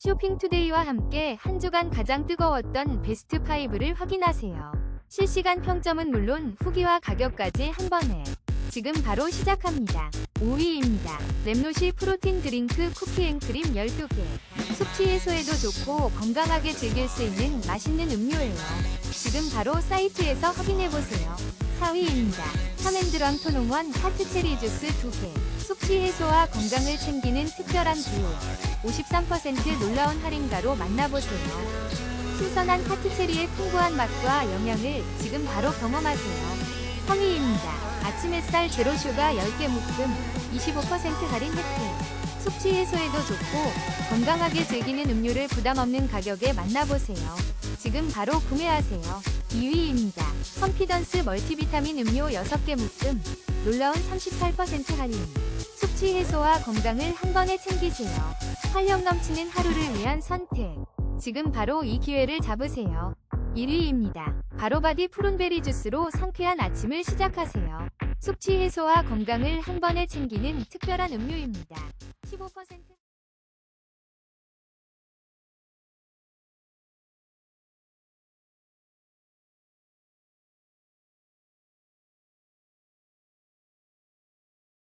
쇼핑투데이와 함께 한 주간 가장 뜨거웠던 베스트 5를 확인하세요. 실시간 평점은 물론 후기와 가격까지 한 번에 지금 바로 시작합니다. 5위입니다. 랩노시 프로틴 드링크 쿠키 앤크림 12개. 숙취 해소에도 좋고 건강하게 즐길 수 있는 맛있는 음료예요. 지금 바로 사이트에서 확인해보세요. 4위입니다. 샤맨드랑 토농원 카트체리 주스 2개. 숙취 해소와 건강을 챙기는 특별한 기호. 53% 놀라운 할인가로 만나보세요. 신선한 카트체리의 풍부한 맛과 영양을 지금 바로 경험하세요. 3위입니다. 아침 햇살 제로슈가 10개 묶음 25% 할인 혜택. 숙취 해소에도 좋고 건강하게 즐기는 음료를 부담 없는 가격에 만나보세요. 지금 바로 구매하세요. 2위입니다. 컨피던스 멀티비타민 음료 6개 묶음 놀라운 38% 할인. 숙취 해소와 건강을 한 번에 챙기세요. 활력 넘치는 하루를 위한 선택. 지금 바로 이 기회를 잡으세요. 1위입니다. 바로바디 푸른베리 주스로 상쾌한 아침을 시작하세요. 숙취 해소와 건강을 한 번에 챙기는 특별한 음료입니다. 15%